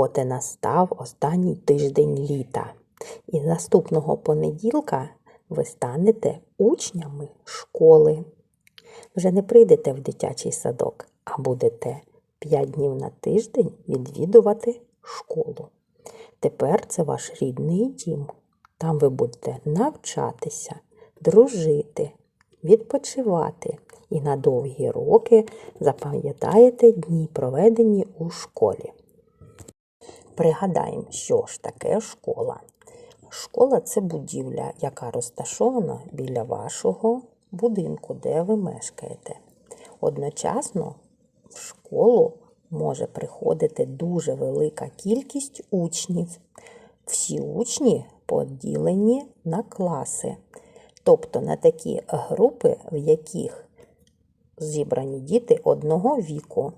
От і настав останній тиждень літа. І наступного понеділка ви станете учнями школи. Вже не прийдете в дитячий садок, а будете 5 днів на тиждень відвідувати школу. Тепер це ваш рідний дім. Там ви будете навчатися, дружити, відпочивати і на довгі роки запам'ятаєте дні, проведені у школі. Пригадаємо, що ж таке школа. Школа це будівля, яка розташована біля вашого будинку, де ви мешкаєте. Одночасно в школу може приходити дуже велика кількість учнів. Всі учні поділені на класи, тобто на такі групи, в яких зібрані діти одного віку.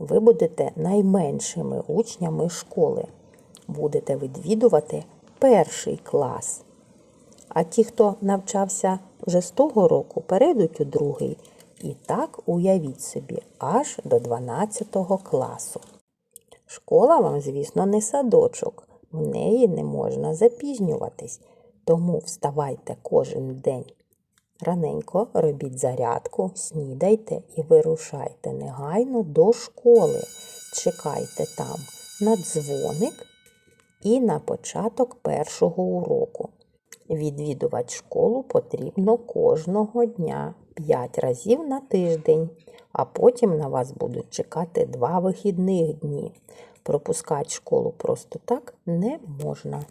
Ви будете найменшими учнями школи. Будете відвідувати перший клас. А ті, хто навчався вже з того року, перейдуть у другий. І так уявіть собі, аж до 12 класу. Школа вам, звісно, не садочок, в неї не можна запізнюватись, тому вставайте кожен день. Раненько робіть зарядку, снідайте і вирушайте негайно до школи. Чекайте там на дзвоник і на початок першого уроку. Відвідувати школу потрібно кожного дня 5 разів на тиждень, а потім на вас будуть чекати два вихідних дні. Пропускати школу просто так не можна.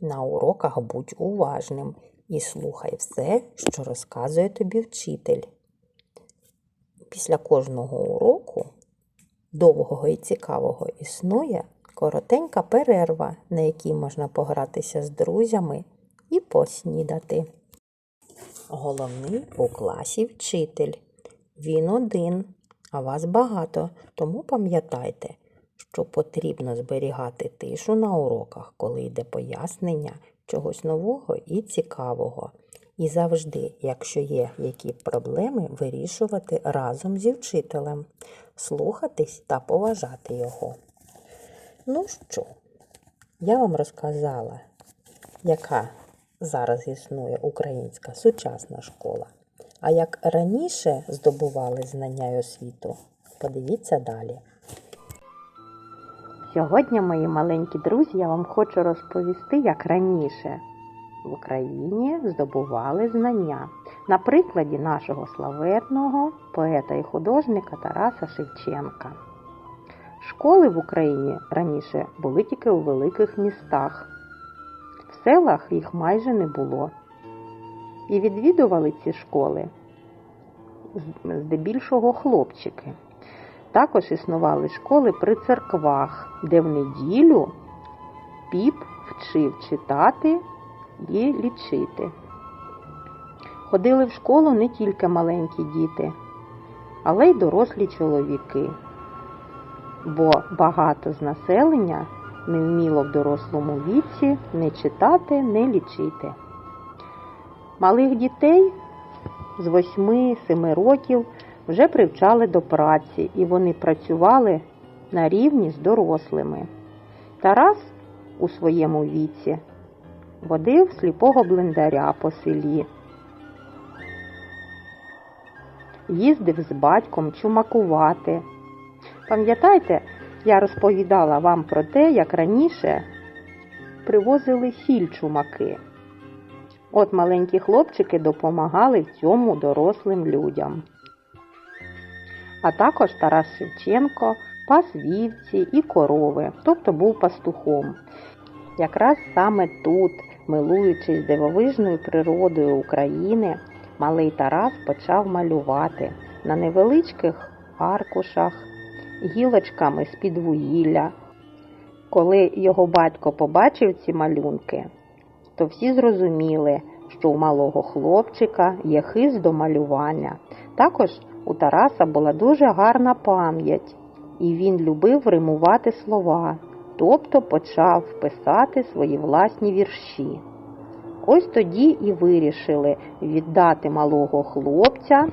На уроках будь уважним і слухай все, що розказує тобі вчитель. Після кожного уроку, довгого і цікавого, існує коротенька перерва, на якій можна погратися з друзями і поснідати. Головний у класі вчитель. Він один, а вас багато, тому пам'ятайте, що потрібно зберігати тишу на уроках, коли йде пояснення чогось нового і цікавого. І завжди, якщо є які проблеми, вирішувати разом зі вчителем, слухатись та поважати його. Ну що, я вам розказала, яка зараз існує українська сучасна школа. А як раніше здобували знання й освіту, подивіться далі. Сьогодні, мої маленькі друзі, я вам хочу розповісти, як раніше в Україні здобували знання на прикладі нашого славетного поета і художника Тараса Шевченка. Школи в Україні раніше були тільки у великих містах. В селах їх майже не було. І відвідували ці школи здебільшого хлопчики. Також існували школи при церквах, де в неділю піп вчив читати і лічити. Ходили в школу не тільки маленькі діти, але й дорослі чоловіки, бо багато з населення не вміло в дорослому віці не читати, не лічити. Малих дітей з 8-7 років вже привчали до праці, і вони працювали на рівні з дорослими. Тарас у своєму віці водив сліпого блендаря по селі, їздив з батьком чумакувати. Пам'ятаєте, я розповідала вам про те, як раніше привозили сіль чумаки. От маленькі хлопчики допомагали в цьому дорослим людям. А також Тарас Шевченко пас вівці і корови, тобто був пастухом. Якраз саме тут, милуючись дивовижною природою України, малий Тарас почав малювати на невеличких аркушах, гілочками з під вугілля. Коли його батько побачив ці малюнки, то всі зрозуміли, що у малого хлопчика є хист до малювання. Також у Тараса була дуже гарна пам'ять, і він любив римувати слова, тобто почав писати свої власні вірші. Ось тоді і вирішили віддати малого хлопця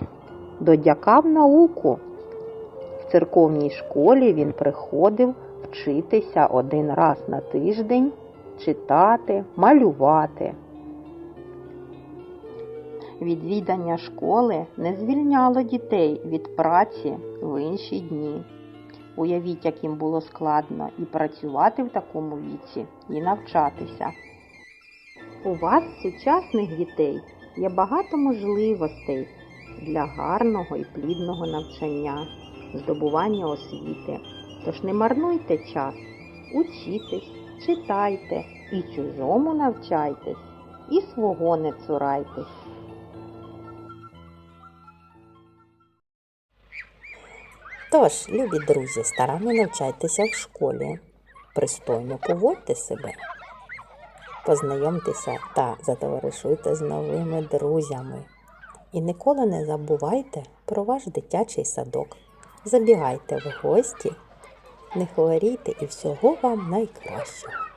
до дяка в науку. В церковній школі він приходив вчитися один раз на тиждень, читати, малювати. Відвідання школи не звільняло дітей від праці в інші дні. Уявіть, як їм було складно і працювати в такому віці, і навчатися. У вас, сучасних дітей, є багато можливостей для гарного і плідного навчання, здобування освіти. Тож не марнуйте час, учітесь, читайте і чужому навчайтесь, і свого не цурайтесь. Тож, любі друзі, старанно навчайтеся в школі, пристойно поводьте себе, познайомтеся та затоваришуйте з новими друзями. І ніколи не забувайте про ваш дитячий садок. Забігайте в гості, не хворійте і всього вам найкращого.